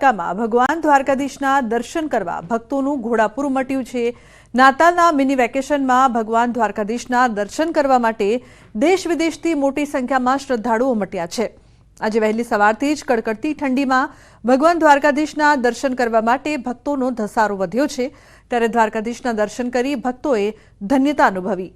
દ્વારકામાં ભગવાન દ્વારકાધીશના દર્શન કરવા ભક્તોનું ઘોડાપુર ઉમટ્યું છે. નાતાલના મિની વેકેશનમાં ભગવાન દ્વારકાધીશના દર્શન કરવા માટે દેશ વિદેશથી મોટી સંખ્યામાં શ્રદ્ધાળુઓ ઉમટ્યા છે. આજે વહેલી સવારથી જ કડકડતી ઠંડીમાં ભગવાન દ્વારકાધીશના દર્શન કરવા માટે ભક્તોનો ધસારો વધ્યો છે. ત્યારે દ્વારકાધીશના દર્શન કરી ભક્તોએ ધન્યતા અનુભવી.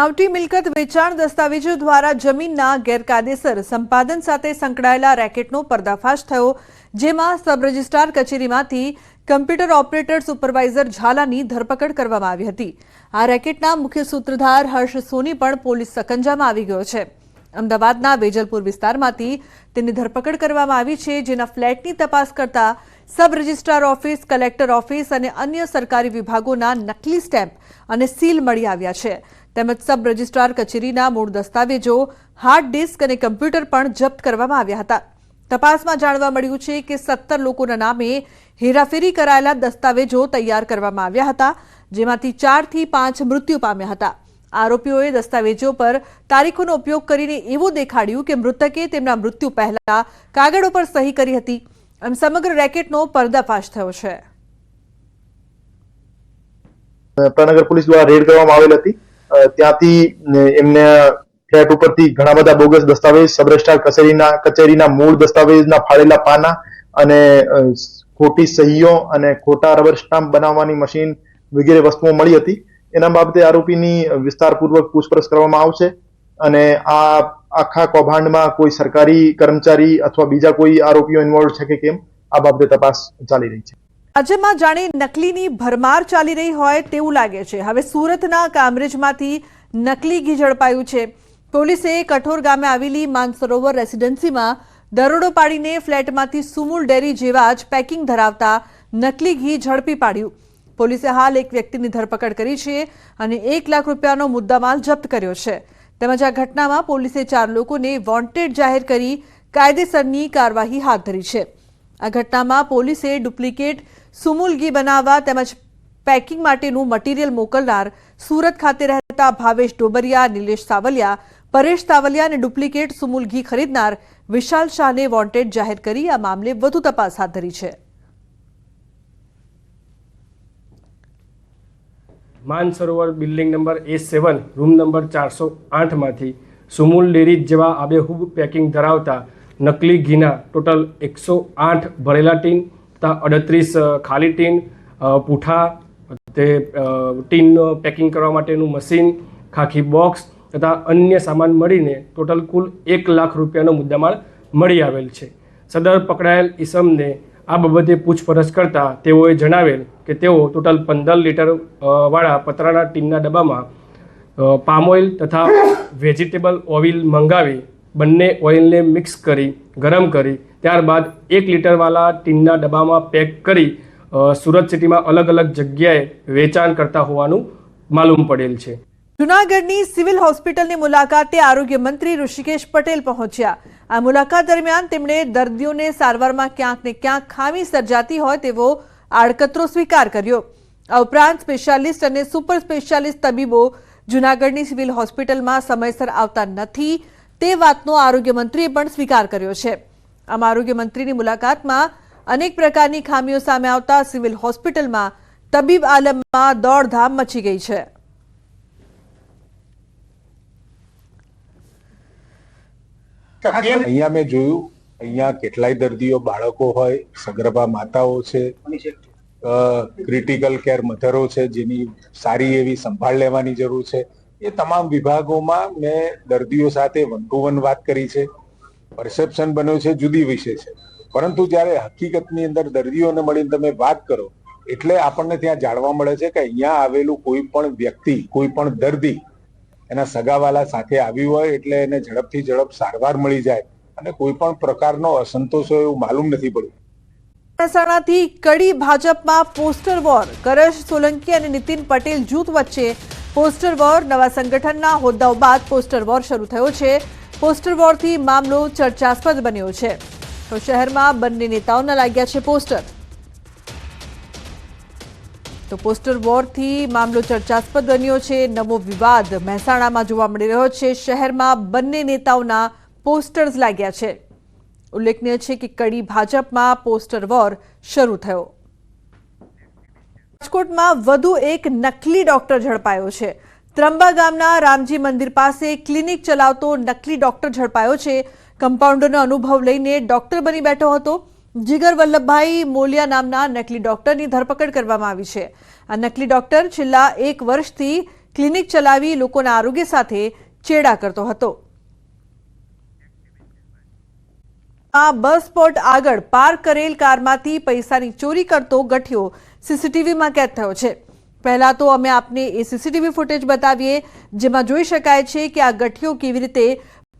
બનાવટી મિલકત વેચાણ દસ્તાવેજો દ્વારા જમીનના ગેરકાયદેસર સંપાદન સાથે સંકળાયેલા રેકેટનો પર્દાફાશ થયો, જેમાં સબ રજિસ્ટ્રાર કચેરીમાંથી કમ્પ્યુટર ઓપરેટર સુપરવાઇઝર ઝાલાની ધરપકડ કરવામાં આવી હતી. આ રેકેટના મુખ્ય સૂત્રધાર હર્ષ સોની પણ પોલીસ સકંજામાં આવી ગયો છે. અમદાવાદના વેજલપુર વિસ્તારમાંથી તેની ધરપકડ કરવામાં આવી છે, જેના ફ્લેટની તપાસ કરતા sub registrar office, collector office અને અન્ય સરકારી વિભાગોના નકલી સ્ટેમ્પ અને સીલ મળી આવ્યા છે. તેમજ સબ રજિસ્ટ્રાર કચેરીના મૂળ દસ્તાવેજો હાર્ડ ડિસ્ક અને કમ્પ્યુટર પણ જપ્ત કરવામાં આવ્યા હતા. તપાસમાં જાણવા મળ્યું છે કે સત્તર લોકોના નામે હેરાફેરી કરાયેલા દસ્તાવેજો તૈયાર કરવામાં આવ્યા હતા, જેમાંથી ચારથી પાંચ મૃત્યુ પામ્યા હતા. આરોપીઓએ દસ્તાવેજો પર તારીખોનો ઉપયોગ કરીને એવું દેખાડ્યું કે મૃતકે તેમના મૃત્યુ પહેલા કાગળો પર સહી કરી હતી. અને સમગ્ર રેકેટનો પર્દાફાશ થયો છે. પ્રનગર પોલીસ દ્વારા રેડ કરવામાં આવેલ હતી. ત્યાંથી એમને ફ્લેટ ઉપરથી ઘણા બધા બોગસ દસ્તાવેજ સબ કચેરીના કચેરીના મૂળ દસ્તાવેજના ફાળેલા પાના અને ખોટી સહીઓ અને ખોટા રબર સ્ટામ્પ બનાવવાની મશીન વગેરે વસ્તુઓ મળી હતી. એના બાબતે આરોપીની વિસ્તારપૂર્વક પૂછપરછ કરવામાં આવશે અને આ આખા કૌભાંડમાં કોઈ સરકારી કર્મચારી અથવા બીજા કોઈ આરોપીઓ ઇન્વોલ્વ છે કે કેમ, આ બાબતે તપાસ ચાલી રહી છે. રાજ્યમાં જાણે નકલીની ભરમાર ચાલી રહી હોય તેવું લાગે છે. હવે સુરતના કામરેજમાંથી નકલી ઘી ઝડપાયું છે. પોલીસે કઠોર ગામે આવેલી માનસરોવર રેસિડેન્સીમાં દરોડો પાડીને ફ્લેટમાંથી સુમુલ ડેરી જેવા જ પેકિંગ ધરાવતા નકલી ઘી ઝડપી પાડ્યું. પોલીસે હાલ એક વ્યક્તિની ધરપકડ કરી છે અને એક લાખ રૂપિયાનો મુદ્દામાલ જપ્ત કર્યો છે. તેમજ આ ઘટનામાં પોલીસે ચાર લોકોને વોન્ટેડ જાહેર કરી કાયદેસરની કાર્યવાહી હાથ ધરી છે. આ ઘટનામાં પોલીસે ડુપ્લિકેટ સુમુલ ઘી બનાવવા તેમજ પેકિંગ માટેનું મટીરીયલ મોકલનાર સુરત ખાતે રહેતા ભાવેશ ડોબરિયા નિલેશ સાવલિયા, પરેશ સાવલિયા અને ડુપ્લિકેટ સુમુલ ઘી ખરીદનાર વિશાલ શાહને વોન્ટેડ જાહેર કરી આ મામલે વધુ તપાસ હાથ ધરી છે. Mansarovar building number A seven, room number ચારસો આઠમાંથી સુમુલ ડેરી જેવા આબેહૂબ પેકિંગ ધરાવતા નકલી ઘીના ટોટલ એકસો આઠ ભરેલા ટીન અડત્રીસ ખાલી ટીન પૂઠા, તે ટીનનું ટીન પેકિંગ કરવા માટેનું મશીન ખાખી બોક્સ તથા અન્ય સામાન મળીને ટોટલ કુલ એક લાખ રૂપિયાનો મુદ્દામાલ મળી આવેલ છે. સદર પકડાયેલ ઈસમને આ બાબતે પૂછપરછ કરતા તેઓએ જણાવેલ કે તેઓ ટોટલ પંદર લીટર વાળા પતરાના ટીનના ડબ્બામાં પામ ઓઇલ તથા વેજીટેબલ ઓઇલ મંગાવી બંને ઓઇલને મિક્સ કરી, ગરમ કરી, ત્યારબાદ એક લીટરવાળા ટીનના ડબ્બામાં પેક કરી સુરત સિટીમાં અલગ અલગ જગ્યાએ વેચાણ કરતા હોવાનું માલુમ પડેલ છે. જુનાગઢની સિવિલ હોસ્પિટલની મુલાકાતે આરોગ્ય મંત્રી ઋષિકેશ પટેલ પહોંચ્યા. આ મુલાકાત દરમિયાન તેમણે દર્દીઓને સારવારમાં ક્યાંક ને ક્યાંક ખામી સર્જાતી હોય તેવો આડકતરો સ્વીકાર કર્યો. આ ઉપરાંત સ્પેશિયાલિસ્ટ અને સુપર સ્પેશિયાલિસ્ટ તબીબો જુનાગઢની સિવિલ હોસ્પિટલમાં સમયસર આવતા નથી. તે વાતનો આરોગ્ય મંત્રીએ પણ સ્વીકાર કર્યો છે. આમ આરોગ્ય મંત્રીની મુલાકાતમાં અનેક પ્રકારની ખામીઓ સામે આવતા સિવિલ હોસ્પિટલમાં તબીબ આલમમાં દોડધામ મચી ગઈ છે. અહીંયા મેં જોયું અહીંયા કેટલાય દર્દીઓ બાળકો હોય સગર્ભા માતાઓ છે ક્રિટિકલ કેર મધરો છે જેની સારી એવી સંભાળ લેવાની જરૂર છે. એ તમામ વિભાગોમાં મેં દર્દીઓ સાથે વન ટુ વન વાત કરી છે. પરસેપ્શન બન્યો છે, જુદી વિશે છે. પરંતુ જ્યારે હકીકતની અંદર દર્દીઓને મળીને તમે વાત કરો, એટલે આપણને ત્યાં જાણવા મળે છે કે અહીંયા આવેલું કોઈ પણ વ્યક્તિ, કોઈ પણ દર્દી એના સગાવાલા સાથે આવ્યું હોય એટલે એને ઝડપથી ઝડપ સારવાર મળી જાય અને કોઈ પણ પ્રકારનો અસંતોષ હોય એવું માલુમ નથી પડ્યું મહેસાણાથી કડી ભાજપમાં પોસ્ટર વોર. કરશ સોલંકી અને નીતિન પટેલ જૂથ વચ્ચે પોસ્ટર વોર નવા સંગઠનના હોદ્દાઓ બાદ પોસ્ટર વોર શરૂ થયો છે. પોસ્ટર વોરથી મામલો ચર્ચાસ્પદ બન્યો છે. તો શહેરમાં બંને નેતાઓના લાગ્યા છે પોસ્ટર. તો પોસ્ટર વોરથી મામલો ચર્ચાસ્પદ બન્યો છે. નવો વિવાદ મહેસાણામાં જોવા મળી રહ્યો છે. શહેરમાં બંને નેતાઓના પોસ્ટર્સ લાગ્યા છે. ઉલ્લેખનીય છે કે કડી ભાજપમાં પોસ્ટર વોર શરૂ થયો. રાજકોટમાં વધુ એક નકલી ડોક્ટર ઝડપાયો છે. ત્રંબા ગામના રામજી મંદિર પાસે ક્લિનિક ચલાવતો નકલી ડોક્ટર ઝડપાયો છે. કમ્પાઉન્ડરનો અનુભવ લઈને ડોક્ટર બની બેઠો હતો. જીગર વલ્લભભાઈ મોલિયા નામના નકલી ડોક્ટરની ધરપકડ કરવામાં આવી છે. આ નકલી ડોક્ટર છેલ્લા એક વર્ષથી ક્લિનિક ચલાવી લોકોના આરોગ્ય સાથે ચેડા કરતો હતો. આ બસ સ્પોટ આગળ પાર્ક કરેલ કારમાંથી પૈસાની ચોરી કરતો ગઠિયો સીસીટીવીમાં કેદ થયો છે. પહેલા તો અમે આપને એ સીસીટીવી ફૂટેજ બતાવીએ, જેમાં જોઈ શકાય છે કે આ ગઠિયો કેવી રીતે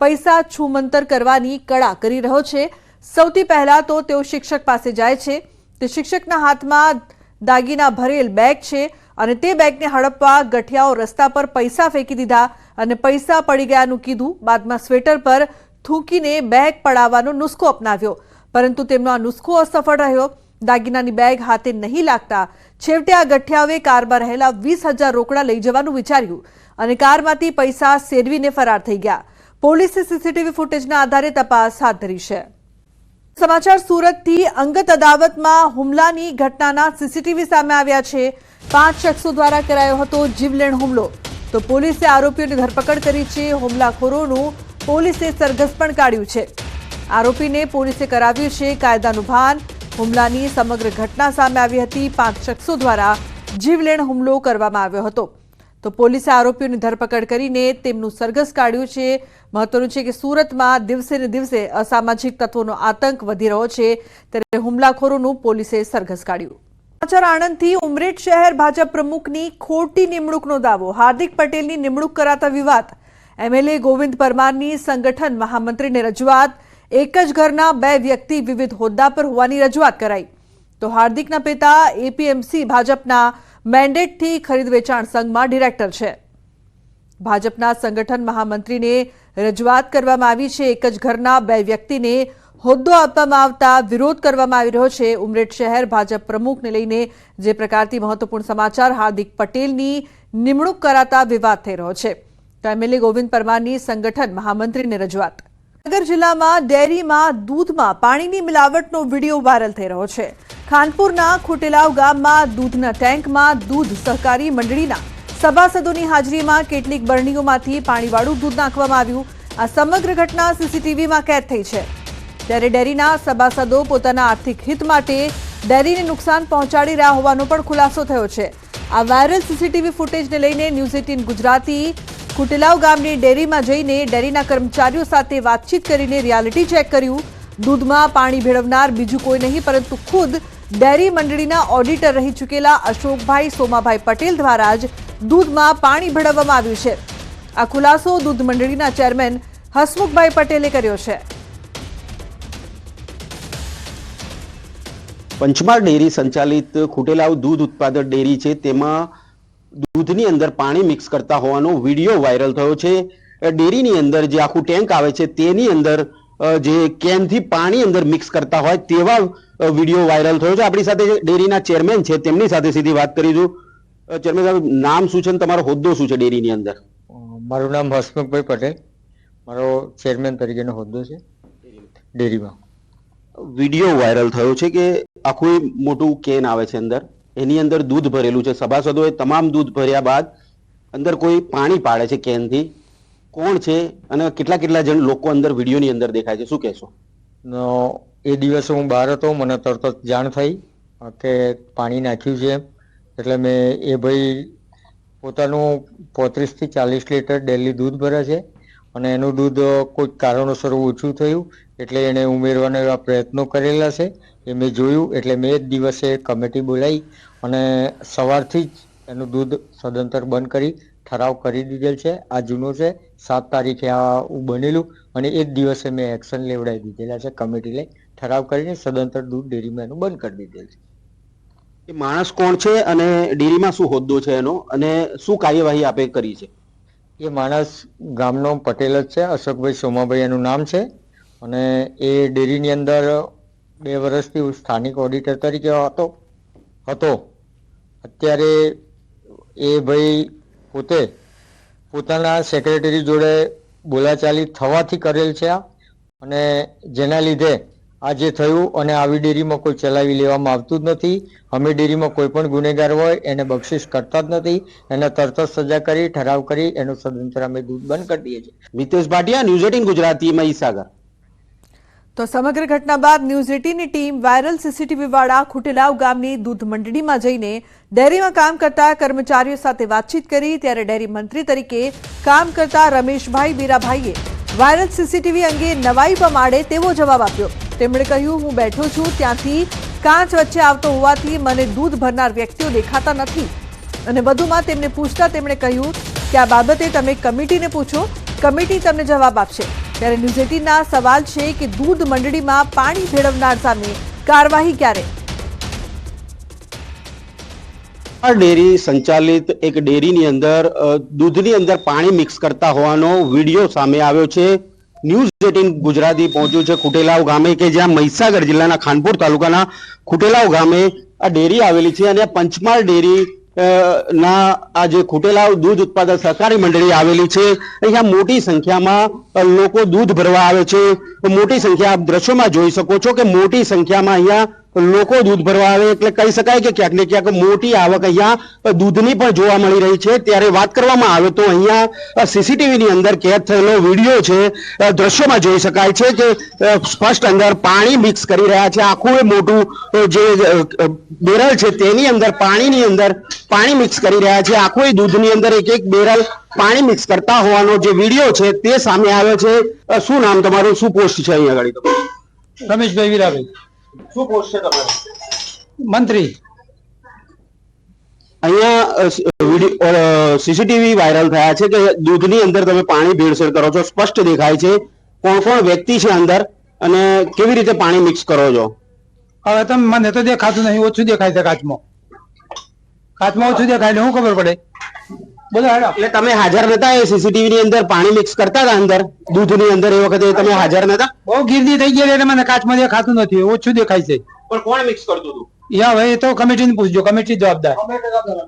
પૈસા છુમંતર કરવાની કળા કરી રહ્યો છે. સૌથી પહેલા તો તેઓ શિક્ષક પાસે જાય છે. તે શિક્ષકના હાથમાં દાગીના ભરેલ બેગ છે અને તે બેગને હડપવા ગઠિયાઓ રસ્તા પર પૈસા ફેંકી દીધા અને પૈસા પડી ગયાનું કીધું. બાદમાં સ્વેટર પર થૂકીને બેગ પડાવવાનો નુસ્ખો અપનાવ્યો. પરંતુ તેમનો આ નુસ્ખો અસફળ રહ્યો. દાગીનાની બેગ હાથે નહીં લાગતા છેવટે આ ગઠિયાઓએ કારમાં રહેલા વીસ હજાર રોકડા લઈ જવાનું વિચાર્યું અને કારમાંથી પૈસા સેરવીને ફરાર થઈ ગયા. પોલીસે સીસીટીવી ફૂટેજના આધારે તપાસ હાથ ધરી છે. સમાચાર સુરતથી અંગત અદાવતમાં હુમલાની ઘટનાના સીસીટીવી સામે આવ્યા છે. પાંચ શખ્સો દ્વારા કરાયો હતો જીવલેણ હુમલો. તો પોલીસે આરોપીઓની ધરપકડ કરી છે. હુમલાખોરોનું પોલીસે સરઘસ પણ કાઢ્યું છે. આરોપીને પોલીસે કરાવ્યું છે કાયદાનું ભાન. હુમલાની સમગ્ર ઘટના સામે આવી હતી. પાંચ શખ્સો દ્વારા જીવલેણ હુમલો કરવામાં આવ્યો હતો. તો પોલીસે આરોપીઓની ધરપકડ કરીને તેમનું સરઘસ કાઢ્યું છે. મહત્વનું છે કે સુરતમાં દિવસે ને દિવસે અસામાજિક તત્વોનો આતંક વધી રહ્યો છે. ત્યારે હુમલાખોરોનું પોલીસે સરઘસ કાઢ્યું. સમાચાર આણંદથી ઉમરેઠ શહેર ભાજપ પ્રમુખની ખોટી નિમણૂકનો દાવો. હાર્દિક પટેલની નિમણૂક કરાતા વિવાદ. એમએલએ ગોવિંદ પરમારની સંગઠન મહામંત્રીને રજૂઆત, એક જ ઘરના બે વ્યક્તિ વિવિધ હોદ્દા પર હોવાની રજૂઆત કરાઈ. તો હાર્દિકના પિતા એપીએમસી ભાજપના મેન્ડેટથી ખરીદ વેચાણ સંઘમાં ડિરેક્ટર છે. ભાજપના સંગઠન મહામંત્રીને રજૂઆત કરવામાં આવી છે, એક જ ઘરના બે વ્યક્તિને હોદ્દો આપવામાં આવતા વિરોધ કરવામાં આવી રહ્યો છે. ઉમરેઠ શહેર ભાજપ પ્રમુખને લઈને જે પ્રકારથી મહત્વપૂર્ણ સમાચાર હાર્દિક પટેલની નિમણૂક કરાતા વિવાદ થઈ રહ્યો છે. તો ગોવિંદ પરમારની સંગઠન મહામંત્રીને રજૂઆત. નગર જિલ્લામાં ડેરીમાં દૂધમાં પાણીની મિલાવટનો વીડિયો વાયરલ થઈ રહ્યો છે. ખાનપુરના ખોટેલાવ ગામમાં દૂધના ટેન્કમાં દૂધ સહકારી મંડળીના સભાસદોની હાજરીમાં કેટલીક બરણીઓમાંથી પાણીવાળું દૂધ નાખવામાં આવ્યું. આ સમગ્ર ઘટના સીસીટીવીમાં કેદ થઈ છે. ત્યારે ડેરીના સભાસદો પોતાના આર્થિક હિત માટે ડેરીને નુકસાન પહોંચાડી રહ્યા હોવાનો પણ ખુલાસો થયો છે. આ વાયરલ સીસીટીવી ફૂટેજને લઈને ન્યૂઝ એટીન ગુજરાતી કુટેલાવ ગામની ડેરીમાં જઈને ડેરીના કર્મચારીઓ સાથે વાતચીત કરીને રિયાલિટી ચેક કર્યું. દૂધમાં પાણી ભેળવનાર બીજું કોઈ નહીં, પરંતુ ખુદ ડેરી મંડળીના ઓડિટર રહી ચૂકેલા અશોકભાઈ સોમાભાઈ પટેલ દ્વારા જ દૂધમાં પાણી ભેળવવામાં આવ્યું છે. આ ખુલાસો દૂધ મંડળીના ચેરમેન હસમુખભાઈ પટેલે કર્યો છે. પંચમહાલ ડેરી સંચાલિત ખુટેલાવ દૂધ ઉત્પાદક ડેરી છે, તેમાં દૂધની અંદર પાણી મિક્સ કરતા હોવાનો વીડિયો વાયરલ થયો છે. ડેરીની અંદર જે આખું ટેન્ક આવે છે તેની અંદર જે કેનથી પાણી અંદર મિક્સ કરતા હોય તેવા વીડિયો વાયરલ થયો છે. આપણી સાથે જે ડેરીના ચેરમેન છે તેમની સાથે સીધી વાત કરીશું ચેરમેન સાહેબ નામ શું છે તમારો? હોદ્દો શું છે ડેરીની અંદર? મારું નામ હસમુખભાઈ પટેલ. મારો ચેરમેન તરીકેનો હોદ્દો છે ડેરીમાં. વીડિયો વાયરલ થયો છે કે આખું મોટું કેન આવે છે અંદર? એની અંદર દૂધ ભરેલું છે. સભાસદોએ તમામ દૂધ ભર્યા બાદ અંદર કોઈ પાણી પાડે છે કેનથી? કોણ છે? અને કેટલા કેટલા જણ લોકો અંદર વિડીયોની અંદર દેખાય છે? શું કહેશો? એ દિવસે હું બહાર હતો. મને તરત જ જાણ થઈ કે પાણી નાખ્યું છે એટલે મેં એ ભાઈ પોતાનું પોત્રીસથી ચાલીસ લીટર ડેલી દૂધ ભરે છે. અને એનું દૂધ કોઈ કારણોસર ઓછું થયું. એટલે એણે ઉમેરવાના એવા પ્રયત્નો કરેલા છે. એ મેં જોયું એટલે મેં એ જ દિવસે કમિટી બોલાવી અને સવારથી જ એનું દૂધ સદંતર બંધ કરી ઠરાવ કરી દીધેલ છે. આ જૂનો છે. સાત તારીખે આ બનેલું અને એ જ દિવસે મેં એક્શન લેવડાવી દીધેલા છે. કમિટી લઈ ઠરાવ કરીને સદંતર દૂધ ડેરીમાં એનું બંધ કરી દીધેલ છે. એ માણસ કોણ છે અને ડેરીમાં શું હોદ્દો છે એનો અને શું કાર્યવાહી આપે કરી છે? એ માણસ ગામનો પટેલ જ છે. અશોકભાઈ સોમાભાઈ એનું નામ છે અને એ ડેરીની અંદર બે વર્ષથી સ્થાનિક ઓડિટર તરીકે હતો હતો. અત્યારે એ ભાઈ પોતે પોતાના સેક્રેટરી જોડે બોલાચાલી થવાથી કરેલ છે આ. અને જેના લીધે આ જે થયું અને આવી ડેરીમાં કોઈ ચલાવી લેવામાં આવતું જ નથી. અમે ડેરીમાં કોઈ પણ ગુનેગાર હોય એને બક્ષિસ કરતા જ નથી. એને તરત જ સજા કરી, ઠરાવ કરી, એનું સદંતર અમે દૂધ બંધ કરી દઈએ છીએ. Mitesh Bhatia news eighteen Gujarati, Mahisagar. તો સમગ્ર ઘટના બાદ ન્યૂઝ એટીનની ટીમ વાયરલ સીસીટીવી વાળા ખુટેલાવ ગામની દૂધ મંડળીમાં જઈને ડેરીમાં કામ કરતા કર્મચારીઓ સાથે વાતચીત કરી ત્યારે ડેરી મંત્રી તરીકે કામ કરતા રમેશભાઈ બીરાભાઈએ વાયરલ સીસીટીવી અંગે નવાઈ પમાડે તેવો જવાબ આપ્યો. તેમણે કહ્યું, હું બેઠો છું, ત્યાંથી કાંચ વચ્ચે આવતો હોવાથી મને દૂધ ભરનાર વ્યક્તિઓ દેખાતા નથી. અને વધુમાં તેમને પૂછતા તેમણે કહ્યું, કે આ બાબતે તમે કમિટીને પૂછો, કમિટી તમને જવાબ આપશે. ત્યારે ન્યૂઝ એટીનના સવાલ છે કે દૂધ મંડળીમાં પાણી ભેળવનાર સામે કાર્યવાહી ક્યારે? આ ડેરી સંચાલિત એક ડેરીની અંદર દૂધની અંદર પાણી મિક્સ કરતા હોવાનો વીડિયો સામે આવ્યો છે. ન્યૂઝ એટીન ગુજરાતી પહોંચ્યું છે ખુટેલાવ ગામે કે જ્યાં મહીસાગર જિલ્લાના ખાનપુર તાલુકાના ખુટેલાવ ગામે આ ડેરી આવેલી છે અને પંચમહાલ ડેરી ના, આ જે ખુટેલાવ દૂધ ઉત્પાદક સહકારી મંડળી આવેલી છે, અહીંયા મોટી સંખ્યામાં લોકો દૂધ ભરવા આવે છે. મોટી સંખ્યા આપ દ્રશ્યોમાં જોઈ શકો છો કે મોટી સંખ્યામાં અહીંયા લોકો દૂધ ભરવા આવે, એટલે કહી શકાય કે ક્યાંક ને ક્યાંક મોટી આવક અહીંયા દૂધની પણ જોવા મળી રહી છે. ત્યારે વાત કરવામાં આવે તો અહીંયા સીસીટીવી ની અંદર કેદ થયેલો વીડિયો છે. દ્રશ્યોમાં જોઈ શકાય છે કે સ્પષ્ટ અંદર પાણી મિક્સ કરી રહ્યા છે. આખું એ મોટું જે બેરલ છે તેની અંદર, પાણીની અંદર પાણી મિક્સ કરી રહ્યા છે. આખું દૂધની અંદર એક એક બેરલ પાણી મિક્સ કરતા હોવાનો જે વીડિયો છે તે સામે આવ્યો છે. શું નામ તમારું? શું પોસ્ટ છે અહીંયા આગળ? તમારું? રમેશભાઈ વીરાભાઈ શું પોસ્ટ છે તમારો? મંત્રી. અહીંયા સીસીટીવી વાયરલ થયા છે કે દૂધની અંદર તમે પાણી ભેળસેળ કરો છો. સ્પષ્ટ દેખાય છે કોણ કોણ વ્યક્તિ છે અંદર અને કેવી રીતે પાણી મિક્સ કરો છો? હવે તમે મને તો દેખાતું નહીં ઓછું દેખાય છે કાચમાં. કાચમાં ઓછું દેખાય એટલે શું ખબર પડે? બોલો હેડો. એટલે તમે હાજર નતા એ સીસીટીવી ની અંદર પાણી મિક્સ કરતા હતા અંદર દૂધની અંદર એ વખતે તમે હાજર નતા? બહુ ગીરદી થઈ ગઈ એટલે મને કાચમાં દેખાતું નથી ઓછું દેખાય છે. પણ કોણ મિક્સ કરતું હતું? યા હવે તો તો કમિટીને પૂછજો કમિટી જવાબદાર.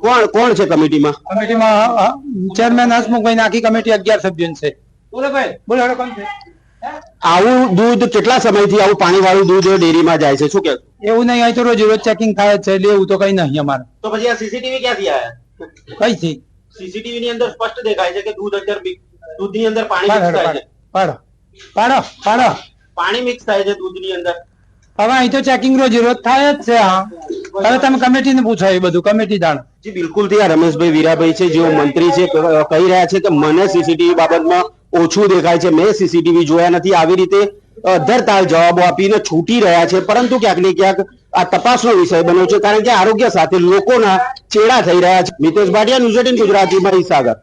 કોણ કોણ છે કમિટીમાં? કમિટીમાં ચેરમેન હસમુખભાઈ ના આખી કમિટી અગિયાર સભ્યો છે. બોલો ભાઈ. બોલો હેડો કોણ છે? આવું દૂધ કેટલા સમયથી આવું પાણી વાળું દૂધ ડેરીમાં જાય છે? શું કે એવું નહીં અહીં તો રોજ રોજ ચેકિંગ થાય છે એટલે એવું તો કઈ નહીં અમારે. તો પછી આ સીસીટીવી ક્યાંથી આવ્યા કઈ થી સીસીટીવી ની અંદર સ્પષ્ટ દેખાય છે કે દૂધ અંદર દૂધની અંદર પાણી મિક્સ થાય છે. પાડો પાડો પાડો. પાણી મિક્સ થાય છે દૂધની અંદર. હવે અહીં તો ચેકિંગ રોજ રોજ થાય જ છે હા. હવે તમે કમિટીને પૂછો એ બધું કમિટી જાણ જી બિલકુલથી આ રમેશભાઈ વીરાભાઈ છે જેઓ મંત્રી છે કહી રહ્યા છે કે મને સીસીટીવી બાબતમાં ઓછું દેખાય છે. મેં સીસીટીવી જોયા નથી. આવી રીતે અધરતાલ જવાબો આપીને છૂટી રહ્યા છે. પરંતુ ક્યાંક ને ક્યાંક આ તપાસનો વિષય બન્યો છે. કારણ કે આરોગ્ય સાથે લોકોના ચેડા થઈ રહ્યા છે. મિતેશ ભાટિયા, ન્યૂઝ એટીન ગુજરાતીમાં, ઈસાગર.